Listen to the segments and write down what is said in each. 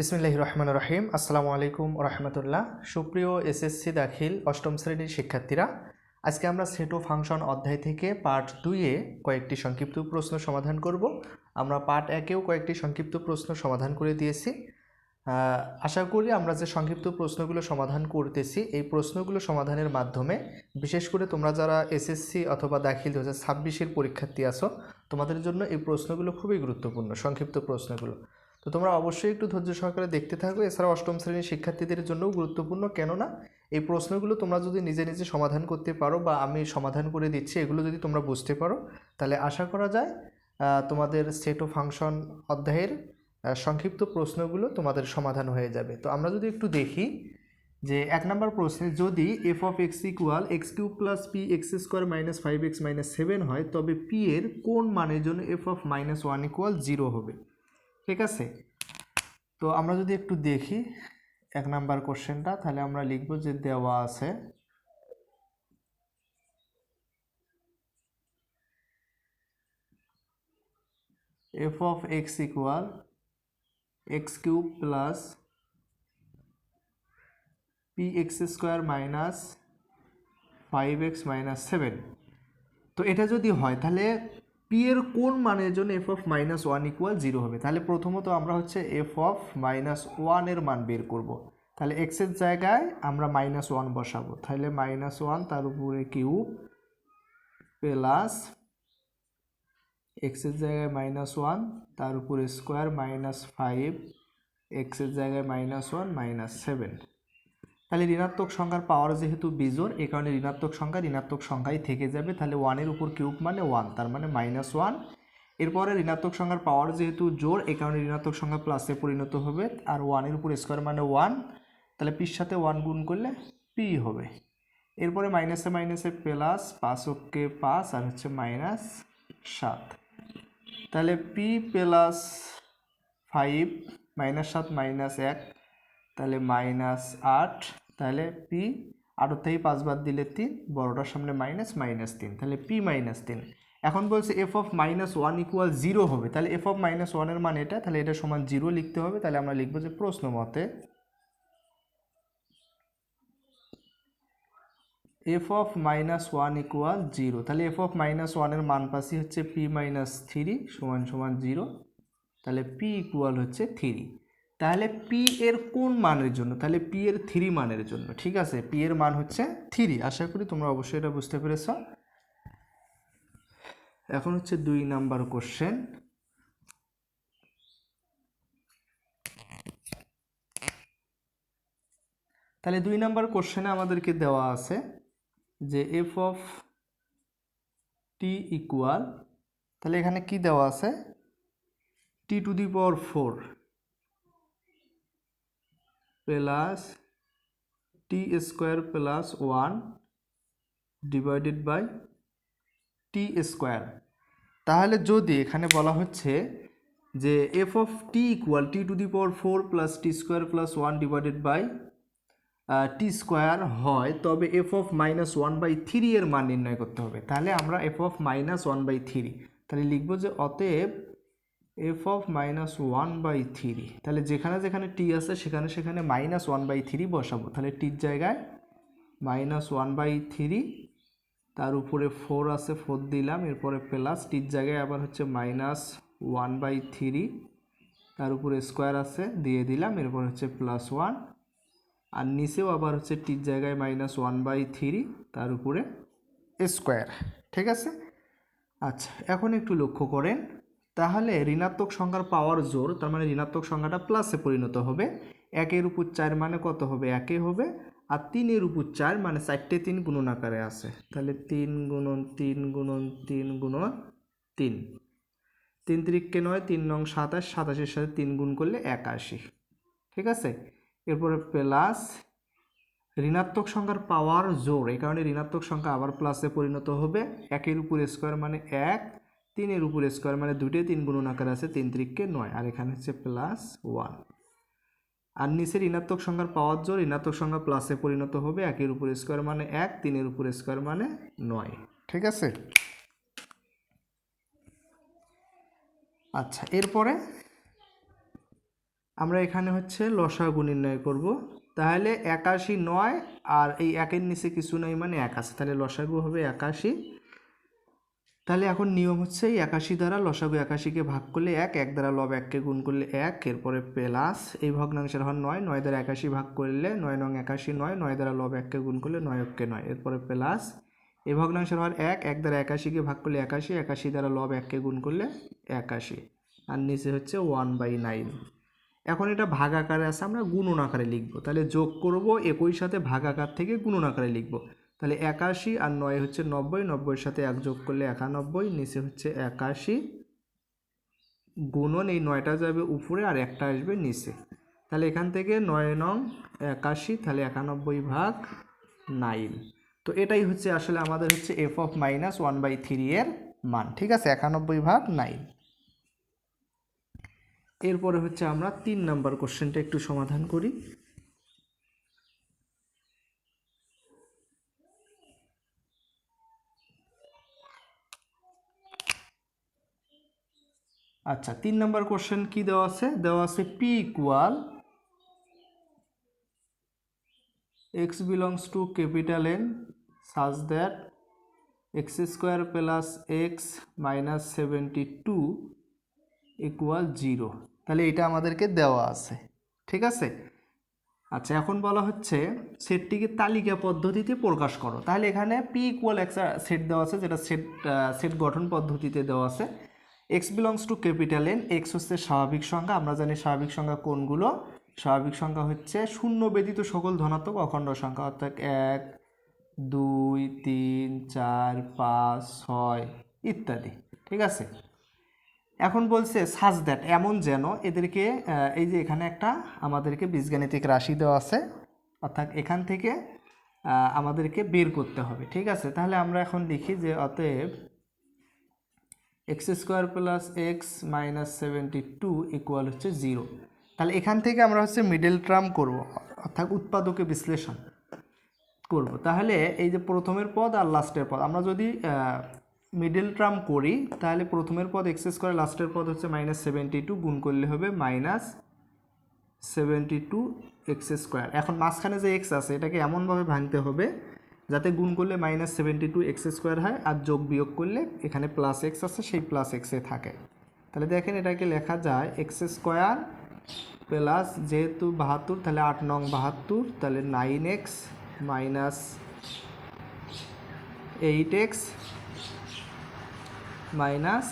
বিসমিল্লাহ রহমান রহিম। আসসালামু আলাইকুম রহমতুল্লাহ। সুপ্রিয় এসএসসি দাখিল অষ্টম শ্রেণির শিক্ষার্থীরা, আজকে আমরা সেটো ফাংশন অধ্যায় থেকে পার্ট দুইয়ে কয়েকটি সংক্ষিপ্ত প্রশ্ন সমাধান করব। আমরা পার্ট একেও কয়েকটি সংক্ষিপ্ত প্রশ্ন সমাধান করে দিয়েছি। আশা করি আমরা যে সংক্ষিপ্ত প্রশ্নগুলো সমাধান করতেছি, এই প্রশ্নগুলো সমাধানের মাধ্যমে, বিশেষ করে তোমরা যারা এসএসসি অথবা দাখিল দু হাজার ছাব্বিশের পরীক্ষার্থী আছো, তোমাদের জন্য এই প্রশ্নগুলো খুবই গুরুত্বপূর্ণ, সংক্ষিপ্ত প্রশ্নগুলো। তো তোমরা অবশ্যই একটু ধৈর্য সহকারে দেখতে থাকো এছাড়া অষ্টম শ্রেণির শিক্ষার্থীদের জন্যও গুরুত্বপূর্ণ কেননা এই প্রশ্নগুলো তোমরা যদি নিজে নিজে সমাধান করতে পারো বা আমি সমাধান করে দিচ্ছি, এগুলো যদি তোমরা বুঝতে পারো, তাহলে আশা করা যায় তোমাদের সেট ও ফাংশন অধ্যায়ের সংক্ষিপ্ত প্রশ্নগুলো তোমাদের সমাধান হয়ে যাবে। তো আমরা যদি একটু দেখি যে এক নম্বর প্রশ্নে যদি F of X equal X cube plus P X square minus five X minus seven হয়, তবে পি এর কোন মানের জন্য F of minus one equal zero হবে? ঠিক আছে? তো আমরা যদি একটু দেখি এক নাম্বার কোশ্চেনটা, তাহলে আমরা লিখব যে দেওয়া আছে F of X equal X cube plus P X square minus five X minus seven তো এটা যদি হয়, তাহলে পি এর কোন মানের জন্য F of minus one equal zero হবে? তাহলে প্রথমত আমরা হচ্ছে এফ অফ মাইনাস ওয়ানের মান বের করব। তাহলে এক্সের জায়গায় আমরা মাইনাস ওয়ান বসাবো। তাহলে মাইনাস ওয়ান তার উপরে কিউব প্লাস এক্সের জায়গায় মাইনাস ওয়ান তার উপরে স্কোয়ার মাইনাস ফাইভ এক্সের জায়গায় মাইনাস ওয়ান মাইনাস সেভেন তাহলে ঋণাত্মক সংখ্যার পাওয়ার যেহেতু বিজোড় এই কারণে ঋণাত্মক সংখ্যা ঋণাত্মক সংখ্যাই থেকে যাবে। তাহলে ওয়ানের উপর কিউব মানে ওয়ান তার মানে মাইনাস ওয়ান এরপরে ঋণাত্মক সংখ্যার পাওয়ার যেহেতু জোর এই কারণে ঋণাত্মক সংখ্যা প্লাসে পরিণত হবে। আর ওয়ানের উপর স্কোয়ার মানে ওয়ান তাহলে পির সাথে ওয়ান গুণ করলে পি হবে। এরপরে মাইনাসে মাইনাসে প্লাস পাঁচ ওকে পাঁচ, আর হচ্ছে মাইনাস সাত। তাহলে পি প্লাস ফাইভ মাইনাস সাত মাইনাস এক, তাহলে মাইনাস আট। তাহলে পি থেকে পাঁচ বাদ দিলে তিন, বড়টার সামনে মাইনাস মাইনাস তিন। তাহলে পি মাইনাস তিন। এখন বলছে F of minus one equal zero হবে। তাহলে এফ অফ মাইনাস ওয়ানের মান এটা। তাহলে এটা সমান জিরো লিখতে হবে। তাহলে আমরা লিখব যে প্রশ্ন মতে F of minus one equal zero তাহলে এফ অফ মাইনাস ওয়ানের মান পাচ্ছি হচ্ছে পি মাইনাস থ্রি সমান সমান জিরো তাহলে পি ইকুয়াল হচ্ছে থ্রি তাহলে পি এর কোন মানের জন্য? তাহলে পি এর থ্রি মানের জন্য, ঠিক আছে? পি এর মান হচ্ছে থ্রি আশা করি তোমরা অবশ্যই এটা বুঝতে পেরেছ। এখন হচ্ছে দুই নাম্বার কোশ্চেন তাহলে দুই নাম্বার কোশ্চেনে আমাদেরকে দেওয়া আছে যে এফ অফ টি ইকুয়াল তাহলে এখানে কি দেওয়া আছে? T to the power four plus T square plus one divided by T square. তাহলে যদি এখানে বলা হচ্ছে যে F of T equal T to the power four plus T square plus one divided by T square হয়, তবে F of minus one by three এর মান নির্ণয় করতে হবে। তাহলে আমরা F of minus one by three, তাহলে লিখব যে অতএব F of minus one by three তাহলে যেখানে যেখানে টি আছে, সেখানে সেখানে মাইনাস ওয়ান বাই থ্রি বসাবো। তাহলে টির জায়গায় মাইনাস ওয়ান বাই থ্রি তার উপরে ফোর আছে ফোর দিলাম, এরপরে প্লাস টির জায়গায় আবার হচ্ছে মাইনাস ওয়ান বাই থ্রি তার উপরে স্কোয়ার আছে, দিয়ে দিলাম, এরপর হচ্ছে প্লাস ওয়ান আর নিচেও আবার হচ্ছে টির জায়গায় মাইনাস ওয়ান বাই থ্রি তার উপরে স্কোয়ার ঠিক আছে? আচ্ছা এখন একটু লক্ষ্য করেন। তাহলে ঋণাত্মক সংখ্যার পাওয়ার জোর, তার মানে ঋণাত্মক সংখ্যাটা প্লাসে পরিণত হবে। একের উপর চার মানে কত হবে? একে হবে। আর তিনের উপর চার মানে চারটে তিন গুণন আকারে আছে। তাহলে তিন গুণন তিন গুণন তিন গুণন তিন। তিন তিরিককে নয়, তিন নং সাতাশ, সাতাশের সাথে তিন গুণ করলে একাশি। ঠিক আছে? এরপরে প্লাস ঋণাত্মক সংখ্যার পাওয়ার জোর, এই কারণে ঋণাত্মক সংখ্যা আবার প্লাসে পরিণত হবে। একের উপর স্কোয়ার মানে এক তিনের উপর স্কোয়ার মানে দুটোই তিন গুণন আকার আছে, তিন ত্রিককে নয়। আর এখানে হচ্ছে প্লাস ওয়ান আর নিচে ঋণাত্মক সংখ্যার পাওয়ার জোর, ঋণাত্মক সংখ্যা প্লাসে পরিণত হবে, একের উপর স্কোয়ার মানে এক, তিনের উপর স্কোয়ার মানে নয়। ঠিক আছে? আচ্ছা এরপরে আমরা এখানে হচ্ছে লসাগু নির্ণয় করব। তাহলে একাশি নয়, আর এই একের নিচে কিছু নেই মানে এক আছে। তাহলে লসাগু হবে একাশি তাহলে এখন নিয়ম হচ্ছে এই একাশি দ্বারা লসাগু একাশিকে ভাগ করলে এক এক দ্বারা লব এককে গুণ করলে এক, এরপরে প্লাস এই ভগ্নাংশের হন নয় নয় দ্বারা একাশি ভাগ করলে নয় নং একাশি নয় নয় দ্বারা লব এককে গুণ করলে নয় অক্কে নয়, এরপরে প্লাস এই ভগ্নাংশের হর এক এক দ্বারা একাশিকে ভাগ করলে একাশি একাশি দ্বারা লব এককে গুণ করলে একাশি আর নিচে হচ্ছে ওয়ান বাই নাইন এখন এটা ভাগ আকারে আছে, আমরা গুণন আকারে লিখব। তাহলে যোগ করব একই সাথে ভাগ আকার থেকে গুণন আকারে লিখব। তাহলে একাশি আর নয় হচ্ছে নব্বই, নব্বইয়ের সাথে এক যোগ করলে একানব্বই, নিচে হচ্ছে একাশি। গুণন এই নয়টা যাবে উপরে আর একটা আসবে নিচে। তাহলে এখান থেকে নয় নং একাশি, তাহলে একানব্বই ভাগ নাইন। তো এটাই হচ্ছে আসলে আমাদের হচ্ছে F of minus one by three এর মান, ঠিক আছে? একানব্বই ভাগ নাইন। এরপরে হচ্ছে আমরা তিন নাম্বার কোশ্চেনটা একটু সমাধান করি। আচ্ছা তিন নম্বর কোশ্চেন কি দেওয়া আছে? দেওয়া আছে P equal X belongs to capital N such that X square plus X minus seventy two equal zero তাহলে এটা আমাদেরকে দেওয়া আছে, ঠিক আছে? আচ্ছা এখন বলা হচ্ছে সেটটিকে তালিকা পদ্ধতিতে প্রকাশ করো। তাহলে এখানে পি ইকুয়াল একটা সেট দেওয়া আছে, যেটা সেট সেট গঠন পদ্ধতিতে দেওয়া আছে। X belongs to capital N X হচ্ছে স্বাভাবিক সংখ্যা। আমরা জানি স্বাভাবিক সংখ্যা কোনগুলো? স্বাভাবিক সংখ্যা হচ্ছে শূন্য ব্যতীত সকল ধনাত্মক অখণ্ড সংখ্যা, অর্থাৎ এক, দুই, তিন, চার, পাঁচ, ছয় ইত্যাদি। ঠিক আছে? এখন বলছে সাজ দ্যাট এমন যেন এদেরকে এই যে এখানে একটা আমাদেরকে বীজগাণিতিক রাশি দেওয়া আছে, অর্থাৎ এখান থেকে আমাদেরকে বের করতে হবে। ঠিক আছে? তাহলে আমরা এখন লিখি যে অতএব X square plus X minus seventy two equal হচ্ছে জিরো তাহলে এখান থেকে আমরা হচ্ছে মিডল টার্ম করব, অর্থাৎ উৎপাদকে বিশ্লেষণ করব। তাহলে এই যে প্রথমের পদ আর লাস্টের পদ, আমরা যদি মিডল টার্ম করি, তাহলে প্রথমের পদ এক্স স্কোয়ার লাস্টের পদ হচ্ছে মাইনাস সেভেন্টি টু গুণ করলে হবে minus seventy two X square. এখন মাঝখানে যে এক্স আছে, এটাকে এমনভাবে ভাঙতে হবে যাতে গুণ করলে minus seventy two X square হয় আর যোগ বিয়োগ করলে এখানে প্লাস এক্স আছে, সেই প্লাস এক্সে থাকে। তাহলে দেখেন এটাকে লেখা যায় এক্স স্কোয়ার প্লাস যেহেতু বাহাত্তর, তাহলে আট নং বাহাত্তর, তাহলে nine X minus eight X minus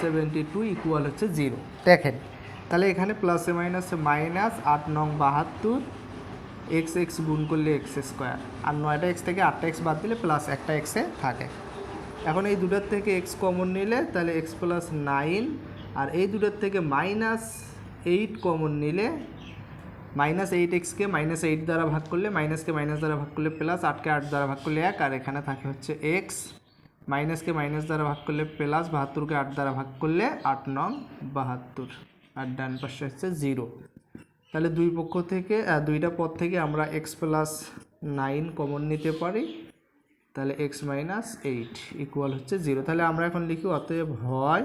seventy two equal হচ্ছে জিরো দেখেন, তাহলে এখানে প্লাসে মাইনাসে মাইনাস আট নং বাহাত্তর এক্স এক্স গুণ করলে এক্স স্কোয়ার আর নয়টা এক্স থেকে আটটা এক্স বাদ দিলে প্লাস একটা এক্সে থাকে। এখন এই দুটার থেকে এক্স কমন নিলে তাহলে এক্স প্লাস নাইন আর এই দুটার থেকে মাইনাস এইট কমন নিলে মাইনাস এইট এক্সকে মাইনাস এইট দ্বারা ভাগ করলে মাইনাসকে মাইনাস দ্বারা ভাগ করলে প্লাস আটকে আট দ্বারা ভাগ করলে এক, আর এখানে থাকে হচ্ছে এক্স মাইনাসকে মাইনাস দ্বারা ভাগ করলে প্লাস বাহাত্তরকে আট দ্বারা ভাগ করলে আট নং বাহাত্তর। আর ডান পাশে হচ্ছে জিরো তাহলে দুই পক্ষ থেকে দুইটা পদ থেকে আমরা এক্স প্লাস নাইন কমন নিতে পারি। তাহলে এক্স মাইনাস এইট ইকুয়াল হচ্ছে জিরো তাহলে আমরা এখন লিখি, অতএব হয়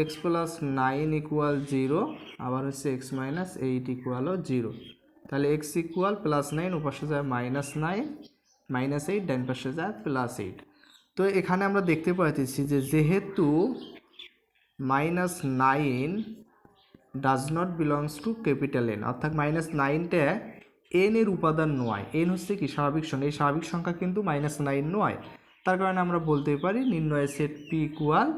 X plus nine equal zero আবার হচ্ছে এক্স মাইনাস এইট ইকুয়ালও জিরো তাহলে এক্স ইকুয়াল প্লাস নাইন উপাশে যায় মাইনাস নাইন মাইনাস এইট ডান পাশে যায় প্লাস এইট তো এখানে আমরা দেখতে পাইতেছি যে যেহেতু minus nine does not belongs to capital N অর্থাৎ মাইনাস নাইনটা এন এর উপাদান নয়। এন হচ্ছে কি? স্বাভাবিক সংখ্যা। এই স্বাভাবিক সংখ্যা কিন্তু মাইনাস নাইন নয়। তার কারণে আমরা বলতে পারি নির্ণয় সেট পি ইকুয়াল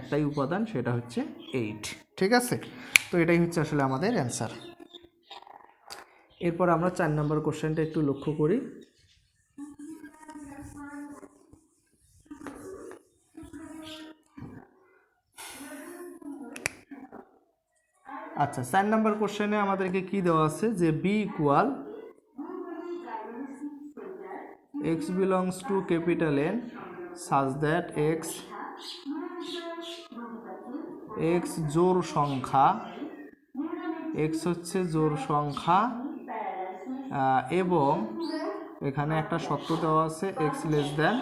একটাই উপাদান, সেটা হচ্ছে এইট ঠিক আছে? তো এটাই হচ্ছে আসলে আমাদের অ্যান্সার এরপর আমরা চার নম্বর কোশ্চেনটা একটু লক্ষ্য করি। আচ্ছা চার নাম্বার কোশ্চেনে আমাদেরকে কি দেওয়া আছে? যে B equal X belongs to capital N such that X X জোর সংখ্যা এক্স হচ্ছে জোর সংখ্যা এবং এখানে একটা শর্ত দেওয়া আছে এক্স লেস দ্যান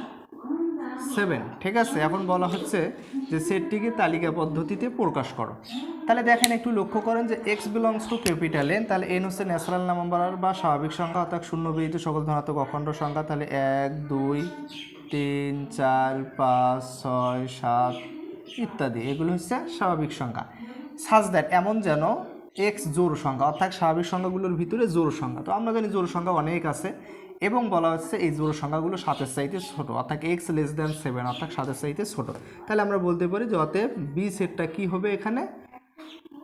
সেভেন ঠিক আছে? এখন বলা হচ্ছে যে সেটটিকে তালিকা পদ্ধতিতে প্রকাশ করো। তাহলে দেখেন একটু লক্ষ্য করেন যে X belongs to capital N তাহলে এন হচ্ছে ন্যাচারাল নাম্বার বা স্বাভাবিক সংখ্যা, অর্থাৎ শূন্য বিহিত সকল ধনাত্মক অখণ্ড সংখ্যা, তাহলে এক, দুই, তিন, চার, পাঁচ, ছয়, সাত ইত্যাদি। এগুলো হচ্ছে স্বাভাবিক সংখ্যা। সাজ দ্যাট এমন যেন এক্স জোর সংখ্যা, অর্থাৎ স্বাভাবিক সংখ্যাগুলোর ভিতরে জোর সংখ্যা। তো আমরা জানি জোর সংখ্যা অনেক আছে, এবং বলা হচ্ছে এই জোর সংখ্যাগুলো সাতের চাইতে ছোট, অর্থাৎ এক্স লেস দ্যান সেভেন অর্থাৎ সাতের চাইতে ছোট। তাহলে আমরা বলতে পারি যে অতএব বি সেটটা কী হবে এখানে?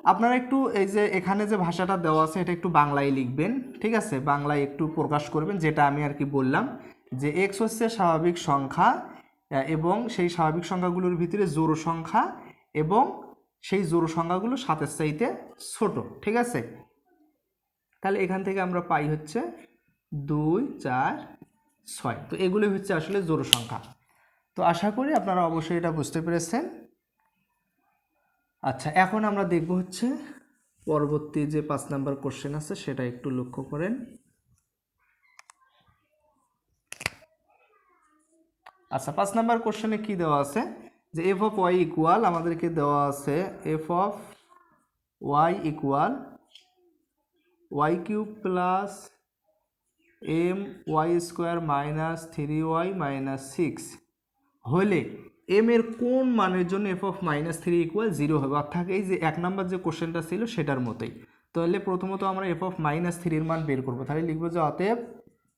আপনারা একটু এই যে এখানে যে ভাষাটা দেওয়া আছে, এটা একটু বাংলায় লিখবেন, ঠিক আছে? বাংলায় একটু প্রকাশ করবেন, যেটা আমি আর কি বললাম যে এক্স হচ্ছে স্বাভাবিক সংখ্যা এবং সেই স্বাভাবিক সংখ্যাগুলোর ভিতরে জোড় সংখ্যা এবং সেই জোড় সংখ্যাগুলো সাতের চাইতে ছোট, ঠিক আছে? তাহলে এখান থেকে আমরা পাই হচ্ছে দুই, চার, ছয়। তো এগুলো হচ্ছে আসলে জোড় সংখ্যা। তো আশা করি আপনারা অবশ্যই এটা বুঝতে পেরেছেন। আচ্ছা এখন আমরা দেখব হচ্ছে পরবর্তী যে পাঁচ নাম্বার কোশ্চেন আছে, সেটা একটু লক্ষ্য করেন। আচ্ছা পাঁচ নাম্বার কোশ্চেনে কি দেওয়া আছে? যে এফ অফ ওয়াই ইকুয়াল আমাদেরকে দেওয়া আছে F of Y equal Y cube plus M Y square minus three Y minus six হলে এম এর কোন মানের জন্য F of minus three equal zero হবে? অর্থাৎ এই যে এক নাম্বার যে কোশ্চেনটা ছিল সেটার মতোই। তাহলে প্রথমত আমরা এফ অফ মাইনাস থ্রির মান বের করব। তাহলে লিখব যে অতএব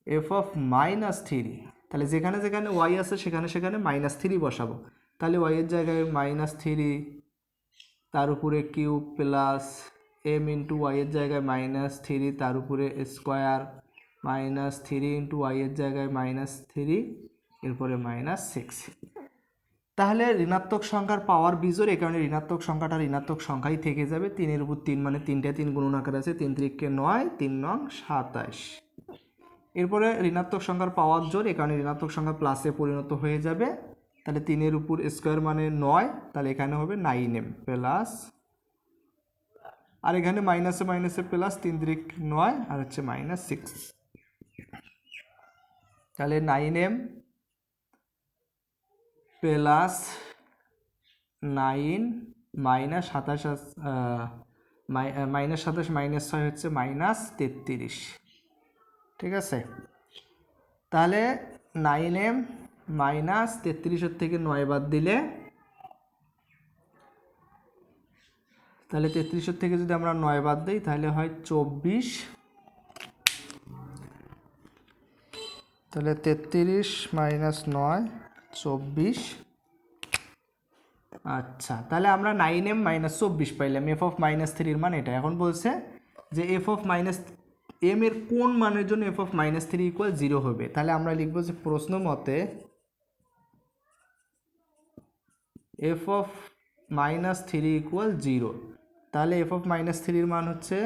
এফ অফ মাইনাস থ্রি তাহলে যেখানে যেখানে ওয়াই আছে, সেখানে সেখানে মাইনাস থ্রি বসাবো। তাহলে ওয়াইয়ের জায়গায় মাইনাস থ্রি তার উপরে কিউব প্লাস এম ইন্টু ওয়াইয়ের জায়গায় মাইনাস থ্রি তার উপরে স্কোয়ার মাইনাস থ্রি ইন্টু ওয়াইয়ের জায়গায় মাইনাস থ্রি এরপরে মাইনাস সিক্স তাহলে ঋণাত্মক সংখ্যার পাওয়ার বিজোর এই কারণে ঋণাত্মক সংখ্যাটা ঋণাত্মক সংখ্যাই থেকে যাবে। তিনের উপর তিন মানে তিনটে, তিন গুণন আকার আছে, তিন ত্রিককে নয়, তিন নং সাতাশ এরপরে ঋণাত্মক সংখ্যার পাওয়ার জোর এই কারণে ঋণাত্মক সংখ্যা প্লাসে পরিণত হয়ে যাবে। তাহলে তিনের উপর স্কোয়ার মানে নয়, তাহলে এখানে হবে নাইন এম প্লাস আর এখানে মাইনাসে মাইনাসে প্লাস তিন ত্রিক নয়, আর হচ্ছে মাইনাস সিক্স তাহলে nine M plus nine minus সাতাশ মাইনাস সাতাশ মাইনাস ছয় হচ্ছে মাইনাস তেত্রিশ। ঠিক আছে? তাহলে নাইন এম মাইনাস তেত্রিশের থেকে নয় বাদ দিলে তাহলে তেত্রিশের থেকে যদি আমরা নয় বাদ দিই, তাহলে হয় চব্বিশ। তাহলে তেত্রিশ মাইনাস নয় চব্বিশ। আচ্ছা তাহলে আমরা নাইন এম মাইনাস চব্বিশ পাইলাম। এফ অফ মাইনাস থ্রির মান এটা। এখন বলছে যে এফ অফ মাইনাস এম এর কোন মানের জন্য F of minus three equal zero হবে? তাহলে আমরা লিখব যে প্রশ্ন মতে F of minus three equal zero তাহলে এফ অফ মাইনাস থ্রির মান হচ্ছে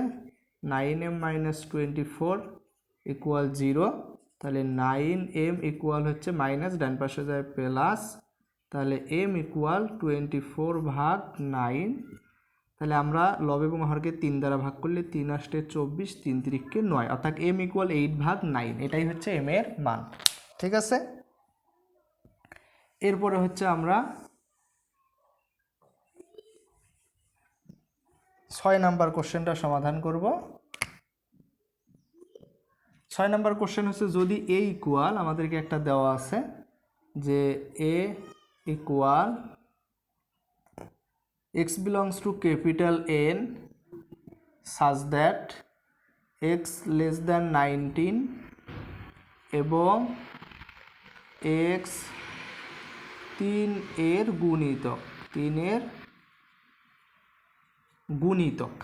nine M minus twenty four equal zero তাহলে নাইন এম ইকুয়াল হচ্ছে মাইনাস ডান পাশে যায় প্লাস তাহলে এম ইকুয়াল টোয়েন্টি ফোর ভাগ নাইন তাহলে আমরা লব এবং হরকে তিন দ্বারা ভাগ করলে তিন আষ্টে চব্বিশ, তিন তিরিককে নয়, অর্থাৎ এম ইকুয়াল এইট ভাগ নাইন এটাই হচ্ছে এম এর মান, ঠিক আছে? এরপরে হচ্ছে আমরা ছয় নাম্বার কোশ্চেনটা সমাধান করব। ছয় নম্বর কোশ্চেন হচ্ছে, যদি এ ইকুয়াল আমাদেরকে একটা দেওয়া আছে যে A equal X belongs to capital N such that X less than nineteen এবং এক্স তিন এর গুণিতক তিনের গুণিতক।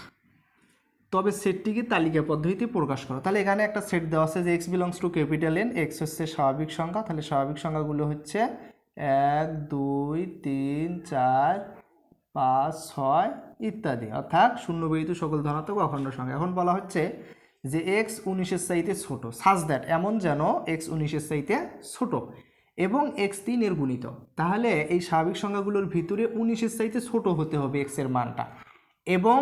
তবে সেটটিকে তালিকা পদ্ধতিতে প্রকাশ করো? তাহলে এখানে একটা সেট দেওয়া আছে যে X belongs to capital N X হচ্ছে স্বাভাবিক সংখ্যা। তাহলে স্বাভাবিক সংখ্যাগুলো হচ্ছে এক, দুই, তিন, চার, পাঁচ, ছয় ইত্যাদি। অর্থাৎ শূন্য বিহিত সকল ধনাত্মক অখণ্ড সংখ্যা। এখন বলা হচ্ছে যে এক্স উনিশের চাইতে ছোট। সাজ দ্যাট এমন যেন এক্স উনিশের চাইতে ছোট এবং এক্স তিনের গুণিত। তাহলে এই স্বাভাবিক সংখ্যাগুলোর ভিতরে উনিশের চাইতে ছোট হতে হবে এক্সের মানটা। এবং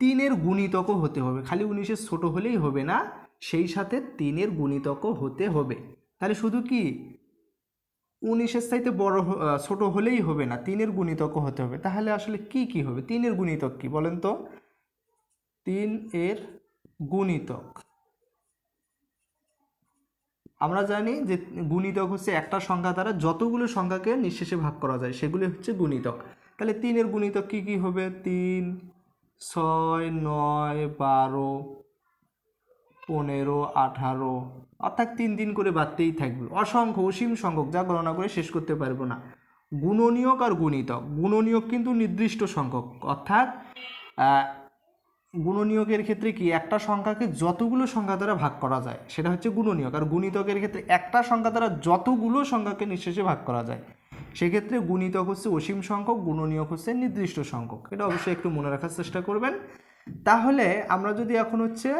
তিনের গুণিতকও হতে হবে। খালি উনিশের ছোট হলেই হবে না, সেই সাথে তিনের গুণিতকও হতে হবে। তাহলে শুধু কি? উনিশের চাইতে বড় ছোট হলেই হবে না, তিনের গুণিতক হতে হবে। তাহলে আসলে কি কি হবে? তিনের গুণিতক কি, বলেন তো? তিন এর গুণিতক। আমরা জানি যে গুণিতক হচ্ছে একটা সংখ্যা দ্বারা যতগুলো সংখ্যাকে নিঃশেষে ভাগ করা যায় সেগুলি হচ্ছে গুণিতক। তাহলে তিনের গুণিতক কি কি হবে? তিন ছয় নয় বারো পনেরো আঠারো। অর্থাৎ তিন দিন করে বাড়তেই থাকবে। অসংখ্য অসীম সংখ্যক, যা গণনা করে শেষ করতে পারব না। গুণনীয়ক আর গুণিতক। গুণনীয়ক কিন্তু নির্দিষ্ট সংখ্যক। অর্থাৎ গুণনীয়কের ক্ষেত্রে কি একটা সংখ্যাকে যতগুলো সংখ্যা দ্বারা ভাগ করা যায়, সেটা হচ্ছে গুণনীয়ক। আর গুণিতকের ক্ষেত্রে একটা সংখ্যা দ্বারা যতগুলো সংখ্যাকে নিঃশেষে ভাগ করা যায় সেক্ষেত্রে গুণিতক হচ্ছে অসীম সংখ্যক, গুণনীয়ক হচ্ছে নির্দিষ্ট সংখ্যক। এটা অবশ্যই একটু মনে রাখার চেষ্টা করবেন। তাহলে আমরা যদি এখন হচ্ছে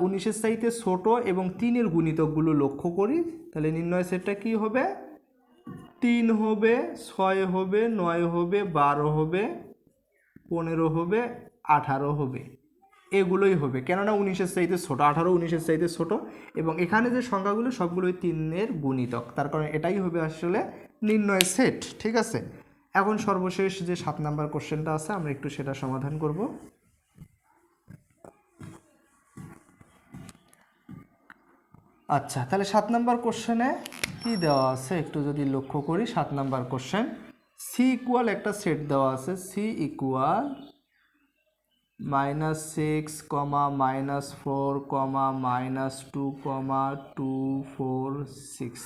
উনিশের সাইতে ছোট এবং তিনের গুণিতকগুলো লক্ষ্য করি, তাহলে নির্ণয় সেটটা কি হবে? তিন হবে, ছয় হবে, নয় হবে, বারো হবে, পনেরো হবে, আঠারো হবে। এগুলোই হবে। কেননা উনিশের চাইতে ছোটো, আঠারো উনিশের চাইতে ছোট। এবং এখানে যে সংখ্যাগুলো, সবগুলোই তিনের গুণিতক। তার কারণে এটাই হবে আসলে নির্ণয় সেট ঠিক আছে? এখন সর্বশেষ যে সাত নাম্বার কোশ্চেনটা আছে, আমরা একটু সেটা সমাধান করব। আচ্ছা তাহলে সাত নাম্বার কোশ্চেনে কি দেওয়া আছে? একটু যদি লক্ষ্য করি, সাত নাম্বার কোশ্চেন। সি ইকুয়াল একটা সেট দেওয়া আছে C equal minus six comma minus four comma minus two comma two four six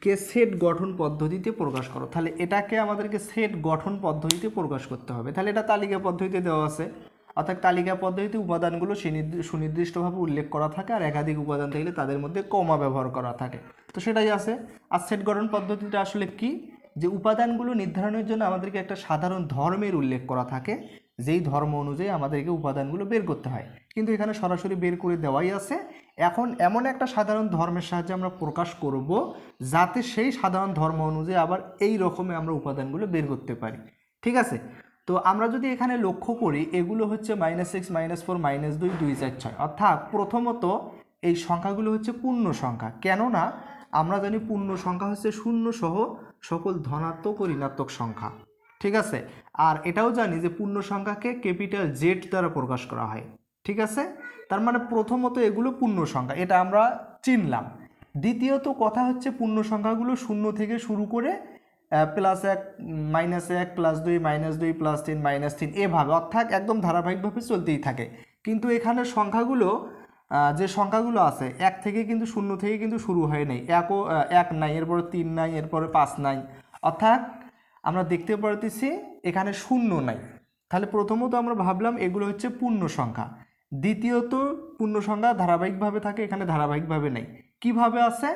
কে সেট গঠন পদ্ধতিতে প্রকাশ করো। তাহলে এটাকে আমাদেরকে সেট গঠন পদ্ধতিতে প্রকাশ করতে হবে। তাহলে এটা তালিকা পদ্ধতিতে দেওয়া আছে। অর্থাৎ তালিকা পদ্ধতিতে উপাদানগুলো সুনির্দি- সুনির্দিষ্টভাবে উল্লেখ করা থাকে আর একাধিক উপাদান থাকলে তাদের মধ্যে কমা ব্যবহার করা থাকে। তো সেটাই আছে। আর সেট গঠন পদ্ধতিটা আসলে কি? যে উপাদানগুলো নির্ধারণের জন্য আমাদেরকে একটা সাধারণ ধর্মের উল্লেখ করা থাকে। যেই ধর্ম অনুযায়ী আমাদেরকে উপাদানগুলো বের করতে হয়। কিন্তু এখানে সরাসরি বের করে দেওয়াই আছে। এখন এমন একটা সাধারণ ধর্মের সাহায্যে আমরা প্রকাশ করব যাতে সেই সাধারণ ধর্ম অনুযায়ী আবার এই রকমে আমরা উপাদানগুলো বের করতে পারি। ঠিক আছে? তো আমরা যদি এখানে লক্ষ্য করি, এগুলো হচ্ছে minus six minus four minus দুই দুই, চার, ছয়। অর্থাৎ প্রথমত এই সংখ্যাগুলো হচ্ছে পূর্ণ সংখ্যা। কেননা আমরা জানি পূর্ণ সংখ্যা হচ্ছে শূন্য সহ সকল ধনাত্মক ও ঋণাত্মক সংখ্যা। ঠিক আছে? আর এটাও জানি যে পূর্ণ সংখ্যাকে ক্যাপিটাল জেড দ্বারা প্রকাশ করা হয়। ঠিক আছে? তার মানে প্রথমত এগুলো পূর্ণ সংখ্যা, এটা আমরা চিনলাম। দ্বিতীয়ত কথা হচ্ছে পূর্ণ সংখ্যাগুলো শূন্য থেকে শুরু করে প্লাস এক মাইনাস এক প্লাস দুই মাইনাস দুই প্লাস তিন মাইনাস তিন, এভাবে, অর্থাৎ একদম ধারাবাহিকভাবে চলতেই থাকে। কিন্তু এখানে সংখ্যাগুলো যে সংখ্যাগুলো আছে, এক থেকে কিন্তু শূন্য থেকে কিন্তু শুরু হয় নাই। একও এক নাই, এরপরে তিন নাই, এরপরে পাঁচ নাই। অর্থাৎ আমরা দেখতে পারতেছি এখানে শূন্য নাই। তাহলে প্রথমত আমরা ভাবলাম এগুলো হচ্ছে পূর্ণ সংখ্যা। দ্বিতীয়ত পূর্ণ সংখ্যা ধারাবাহিকভাবে থাকে, এখানে ধারাবাহিকভাবে নেই। কীভাবে আছে?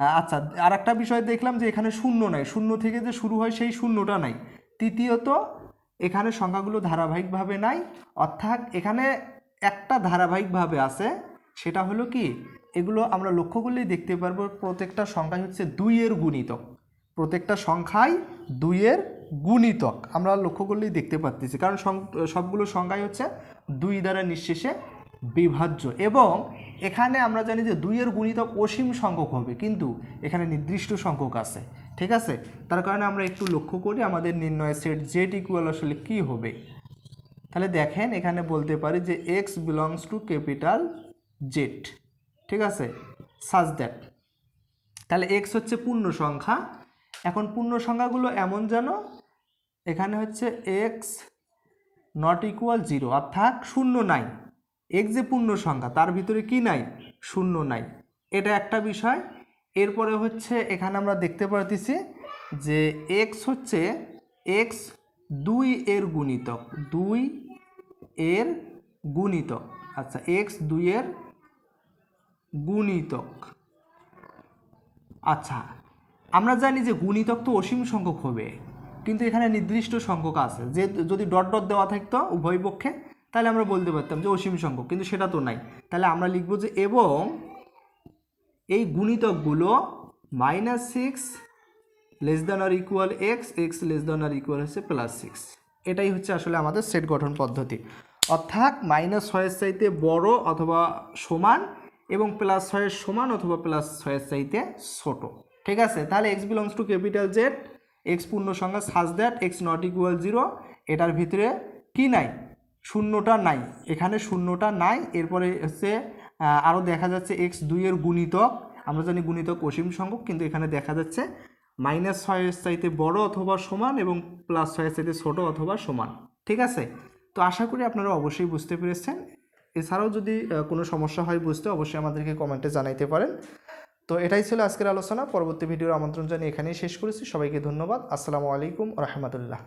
আচ্ছা আর একটা বিষয় দেখলাম যে এখানে শূন্য নাই। শূন্য থেকে যে শুরু হয় সেই শূন্যটা নাই। তৃতীয়ত এখানে সংখ্যাগুলো ধারাবাহিকভাবে নাই। অর্থাৎ এখানে একটা ধারাবাহিকভাবে আছে, সেটা হলো কি? এগুলো আমরা লক্ষ্য করলেই দেখতে পারব প্রত্যেকটা সংখ্যাই হচ্ছে দুইয়ের গুণিতক। প্রত্যেকটা সংখ্যাই দুইয়ের গুণিতক। আমরা লক্ষ্য করলেই দেখতে পাচ্ছি কারণ সবগুলো সংখ্যাই হচ্ছে দুই দ্বারা নিঃশেষে বিভাজ্য। এবং এখানে আমরা জানি যে দুইয়ের গুণিতক অসীম সংখ্যক হবে, কিন্তু এখানে নির্দিষ্ট সংখ্যক আছে। ঠিক আছে? তার কারণে আমরা একটু লক্ষ্য করি আমাদের নির্ণয় সেট জেড ইকুয়াল আসলে কি হবে। তাহলে দেখেন, এখানে বলতে পারি যে X belongs to capital Z ঠিক আছে? সাজ দ্যাট তাহলে এক্স হচ্ছে পূর্ণ সংখ্যা এখন পূর্ণ সংখ্যাগুলো এমন যেন এখানে হচ্ছে এক্স নট ইকুয়াল জিরো অর্থাৎ শূন্য নাই। এক্স যে পূর্ণ সংখ্যা, তার ভিতরে কি নাই? শূন্য নাই। এটা একটা বিষয়। এরপরে হচ্ছে এখানে আমরা দেখতে পারতেছি যে এক্স হচ্ছে এক্স দুই এর গুণিতক, দুই এর গুণিতক। আচ্ছা এক্স দুইয়ের গুণিতক। আচ্ছা আমরা জানি যে গুণিতক তো অসীম সংখ্যক হবে, কিন্তু এখানে নির্দিষ্ট সংখ্যক আছে। যে যদি ডট ডট দেওয়া থাকতো উভয় পক্ষে, তাহলে আমরা বলতে পারতাম যে অসীম সংখ্যক, কিন্তু সেটা তো নাই। তাহলে আমরা লিখব যে এবং এই গুণিতকগুলো minus six less than or equal X X less than or equal হচ্ছে প্লাস সিক্স এটাই হচ্ছে আসলে আমাদের সেট গঠন পদ্ধতি। অর্থাৎ মাইনাস ছয়ের চাইতে বড় অথবা সমান এবং প্লাস ছয়ের সমান অথবা প্লাস ছয়ের চাইতে ছোট। ঠিক আছে? তাহলে X belongs to capital Z X পূর্ণ সংখ্যা such that X not equal zero এটার ভিতরে কি নাই? শূন্যটা নাই। এখানে শূন্যটা নাই, এরপরে হচ্ছে আরও দেখা যাচ্ছে এক্স দুইয়ের গুণিতক। আমরা জানি গুণিতক অসীম সংখ্যক, কিন্তু এখানে দেখা যাচ্ছে মাইনাস ছয়ের চাইতে বড় অথবা সমান এবং প্লাস ছয়ের চাইতে ছোট অথবা সমান। ঠিক আছে? তো আশা করি আপনারা অবশ্যই বুঝতে পেরেছেন। এছাড়াও যদি কোনো সমস্যা হয় বুঝতে অবশ্যই আমাদেরকে কমেন্টে জানাইতে পারেন। তো এটাই ছিল আজকের আলোচনা। পরবর্তী ভিডিওর আমন্ত্রণ জানিয়ে এখানেই শেষ করেছি। সবাইকে ধন্যবাদ। আসসালামু আলাইকুম রহমতুল্লাহ।